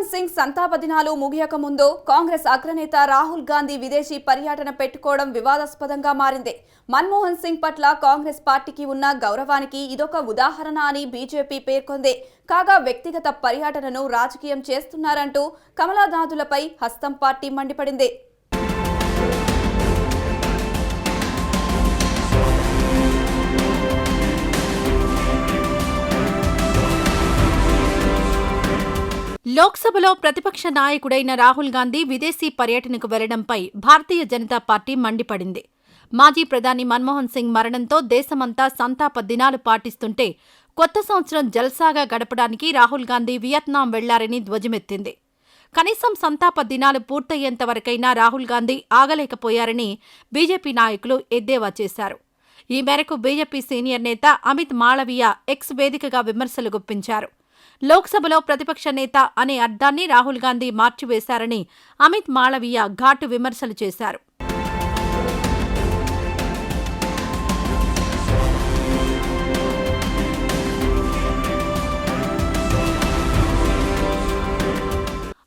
మన్మోహన్ సింగ్ సంతాప దినాలు ముగియక ముందు కాంగ్రెస్ అగ్రనేత రాహుల్ గాంధీ విదేశీ పర్యటన పెట్టుకోవడం వివాదాస్పదంగా మారింది. మన్మోహన్ సింగ్ పట్ల కాంగ్రెస్ పార్టీకి ఉన్న గౌరవానికి ఇదొక ఉదాహరణ అని బీజేపీ పేర్కొంది. కాగా వ్యక్తిగత పర్యటనను రాజకీయం చేస్తున్నారంటూ కమలానాథులపై హస్తం పార్టీ మండిపడింది. లోక్సభలో ప్రతిపక్ష నాయకుడైన రాహుల్ గాంధీ విదేశీ పర్యటనకు వెళ్ళడంపై భారతీయ జనతా పార్టీ మండిపడింది. మాజీ ప్రధాని మన్మోహన్ సింగ్ మరణంతో దేశమంతా సంతాప దినాలు పాటిస్తుంటే కొత్త సంవత్సరం జల్సాగా గడపడానికి రాహుల్ గాంధీ వియత్నాం వెళ్ళారని ధ్వజమెత్తింది. కనీసం సంతాప దినాలు పూర్తయ్యేంతవరకైనా రాహుల్ గాంధీ ఆగలేకపోయారని బీజేపీ నాయకులు ఎద్దేవా చేశారు. ఈ మేరకు బీజేపీ సీనియర్ నేత అమిత్ మాళవీయ ఎక్స్ వేదికగా విమర్శలు గుప్పించారు. లోక్సభలో ప్రతిపక్ష నేత అనే అర్థాన్ని రాహుల్ గాంధీ మార్చివేశారని అమిత్ మాళవీయ ఘాటు విమర్శలు చేశారు.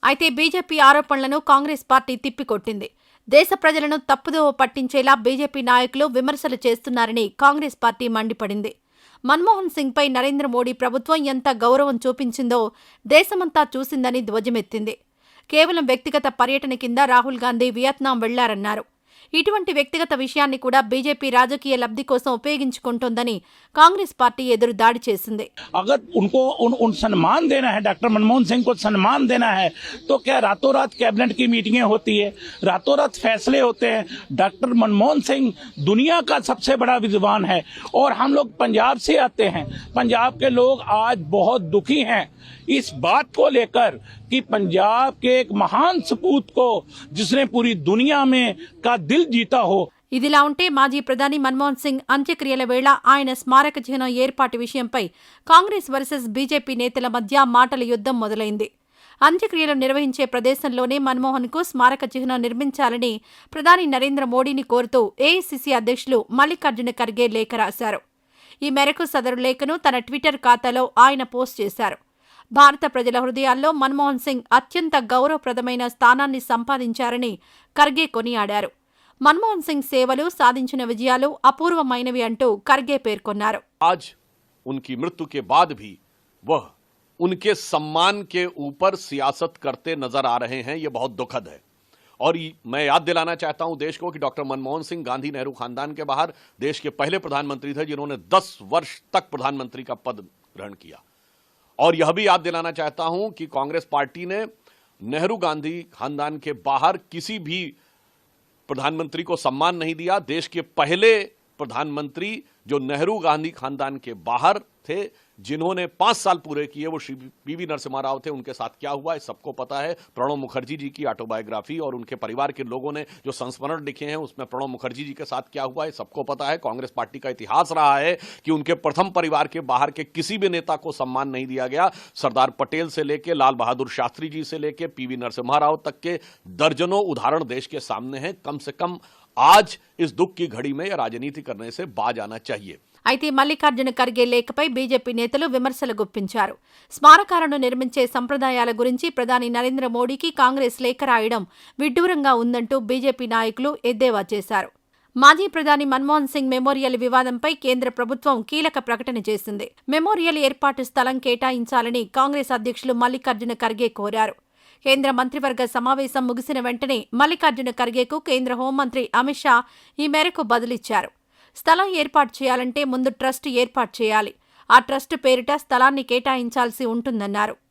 అయితే బీజేపీ ఆరోపణలను కాంగ్రెస్ పార్టీ తిప్పికొట్టింది. దేశ ప్రజలను తప్పుదోవ పట్టించేలా బీజేపీ నాయకులు విమర్శలు చేస్తున్నారని కాంగ్రెస్ పార్టీ మండిపడింది. మన్మోహన్ సింగ్పై నరేంద్ర మోడీ ప్రభుత్వం ఎంత గౌరవం చూపించిందో దేశమంతా చూసిందని ధ్వజమెత్తింది. కేవలం వ్యక్తిగత పర్యటన కింద రాహుల్ గాంధీ వియత్నాం వెళ్ళారన్నారు. ఇటువంటి వ్యక్తిగత విషయాన్ని కూడా బీజేపీ రాజకీయ లబ్ధి కోసం ఉపయోగించుకుంటోందని కాంగ్రెస్ పార్టీ ఎదురు దాడి చేసింది अगर उनको उन, उन सम्मान देना है डॉक्टर मनमोहन सिंह को सम्मान देना है तो क्या रातों रात कैबिनेट की मीटिंगें होती है रातों रात फैसले होते हैं डॉक्टर मनमोहन सिंह दुनिया का सबसे बड़ा विद्वान है और हम लोग पंजाब से आते हैं पंजाब के लोग आज बहुत दुखी हैं इस बात को लेकर कि पंजाब के एक महान सपूत को जिसने पूरी दुनिया में का दिल जीता हो ఇదిలా ఉంటే మాజీ ప్రధాని మన్మోహన్ సింగ్ అంత్యక్రియల వేళ ఆయన స్మారక చిహ్నం ఏర్పాటు విషయంపై కాంగ్రెస్ వర్సెస్ బీజేపీ నేతల మధ్య మాటల యుద్ధం మొదలైంది అంత్యక్రియలు నిర్వహించే ప్రదేశంలోనే మన్మోహన్కు స్మారక చిహ్నం నిర్మించాలని ప్రధాని నరేంద్ర మోడీని కోరుతూ ఏఐసిసి అధ్యక్షులు మల్లికార్జున ఖర్గే లేఖ రాశారు ఈ మేరకు సదరు లేఖను తన ట్విట్టర్ ఖాతాలో ఆయన పోస్ట్ చేశారు భారత ప్రజల హృదయాల్లో మన్మోహన్ సింగ్ అత్యంత గౌరవప్రదమైన స్థానాన్ని సంపాదించారని ఖర్గే కొనియాడారు మన్మోహన్ సింగ్ సేవలు సాధించిన విజయాలు అపూర్వమైనవి అంటూ ఖర్గే పేర్కొన్నారు आज उनकी मृत्यु के बाद भी वह उनके सम्मान के ऊपर सियासत करते नजर आ रहे हैं ये बहुत दुखद है और ये- मैं याद दिलाना चाहता हूं देश को कि डॉक्टर मनमोहन सिंह गांधी नेहरू खानदान के बाहर देश के पहले प्रधानमंत्री थे जिन्होंने 10 वर्ष तक प्रधानमंत्री का पद ग्रहण किया और यह भी याद दिलाना चाहता हूँ कि कांग्रेस पार्टी ने नेहरू गांधी खानदान के बाहर किसी भी प्रधानमंत्री को सम्मान नहीं दिया। देश के पहले प्रधानमंत्री जो नेहरू गांधी खानदान के बाहर थे जिन्होंने पाँच साल पूरे किए, वो श्री पीवी नरसिम्हा राव थे, उनके साथ क्या हुआ है, सबको पता है। प्रणब मुखर्जी जी की ऑटोबायोग्राफी और उनके परिवार के लोगों ने जो संस्मरण लिखे हैं, उसमें प्रणब मुखर्जी जी के साथ क्या हुआ है, सबको पता है। कांग्रेस पार्टी का इतिहास रहा है कि उनके प्रथम परिवार के बाहर के किसी भी नेता को सम्मान नहीं दिया गया। सरदार पटेल से लेके, लाल बहादुर शास्त्री जी से लेके पीवी नरसिम्हा राव तक के दर्जनों उदाहरण देश के सामने हैं। कम से कम आज इस दुख की घड़ी में राजनीति करने से बाज आना चाहिए। అయితే మల్లికార్జున ఖర్గే లేఖపై బీజేపీ నేతలు విమర్శలు గుప్పించారు. స్మారకాలను నిర్మించే సంప్రదాయాల గురించి ప్రధాని నరేంద్ర మోడీకి కాంగ్రెస్ లేఖ రాయడం విడ్డూరంగా ఉందంటూ బీజేపీ నాయకులు ఎద్దేవా చేశారు. మాజీ ప్రధాని మన్మోహన్ సింగ్ మెమోరియల్ వివాదంపై కేంద్ర ప్రభుత్వం కీలక ప్రకటన చేసింది. మెమోరియల్ ఏర్పాటు స్థలం కేటాయించాలని కాంగ్రెస్ అధ్యక్షులు మల్లికార్జున ఖర్గే కోరారు. కేంద్ర మంత్రివర్గ సమావేశం ముగిసిన వెంటనే మల్లికార్జున ఖర్గేకు కేంద్ర హోంమంత్రి అమిత్ షా ఈ మేరకు బదులిచ్చారు. స్థలం ఏర్పాటు చేయాలంటే ముందు ట్రస్ట్ ఏర్పాటు చేయాలి. ఆ ట్రస్ట్ పేరిట స్థలాన్ని కేటాయించాల్సి ఉంటుందన్నారు.